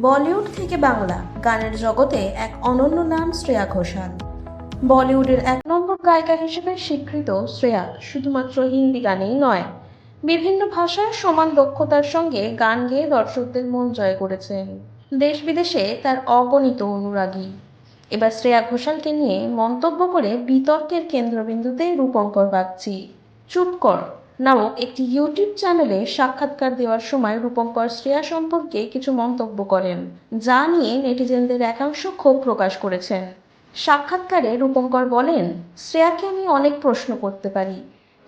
বলিউড থেকে বাংলা গানের জগতে এক অনন্য নাম শ্রেয়া ঘোষাল। বলিউডের এক নম্বর গায়িকা হিসেবে স্বীকৃত শ্রেয়া শুধুমাত্র হিন্দি গানেই নয়, বিভিন্ন ভাষায় সমান দক্ষতার সঙ্গে গান গেয়ে দর্শকদের মন জয় করেছেন। দেশ বিদেশে তার অগণিত অনুরাগী। এবার শ্রেয়া ঘোষালকে নিয়ে মন্তব্য করে বিতর্কের কেন্দ্রবিন্দুতে রূপঙ্কর বাগচি। চুপ কর। নামক একটি ইউটিউব চ্যানেলে সাক্ষাৎকার দেওয়ার সময় রূপঙ্কর শ্রেয়া সম্পর্কে কিছু মন্তব্য করেন, যা নিয়ে নেটিজেনদের একাংশ ক্ষোভ প্রকাশ করেছেন। সাক্ষাৎকারে রূপঙ্কর বলেন, শ্রেয়াকে আমি অনেক প্রশ্ন করতে পারি।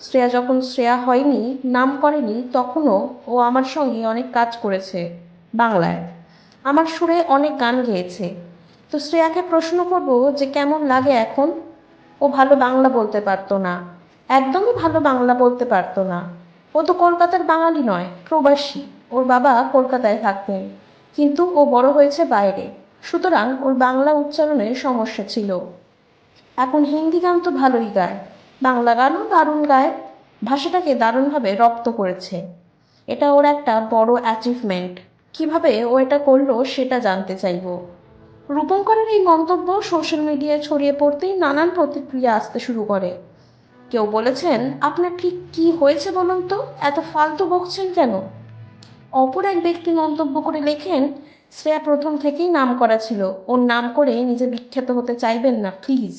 শ্রেয়া যখন শ্রেয়া হয়নি, নাম করেনি, তখনও ও আমার সঙ্গে অনেক কাজ করেছে বাংলায়। আমার সুরে অনেক গান গেয়েছে। তো শ্রেয়াকে প্রশ্ন করব যে কেমন লাগে এখন? ও ভালো বাংলা বলতে পারতো না। একদমই ভালো বাংলা বলতে পারতো না। ও তো কলকাতার বাঙালি নয়, প্রবাসী। ওর বাবা কলকাতায় থাকতেন। কিন্তু ও বড় হয়েছে বাইরে। সুতরাং ওর বাংলা উচ্চারণে সমস্যা ছিল। এখন হিন্দি গান তো ভালোই গায়। বাংলা গানও দারুণ গায়। ভাষাটাকে দারুণভাবে রপ্ত করেছে। এটা ওর একটা বড় অ্যাচিভমেন্ট কীভাবে ও এটা করল সেটা জানতে চাইব। রূপঙ্করের এই মন্তব্য সোশ্যাল মিডিয়ায় ছড়িয়ে পড়তেই নানান প্রতিক্রিয়া আসতে শুরু করে। কেউ বলেছেন, আপনার ঠিক কি হয়েছে বলুন তো? এত ফালতু বকছেন কেন? অপর এক ব্যক্তি মন্তব্য করে লেখেন, শ্রেয়া প্রথম থেকেই নাম করা ছিল। ওর নাম করে নিজে বিখ্যাত হতে চাইবেন না, প্লিজ।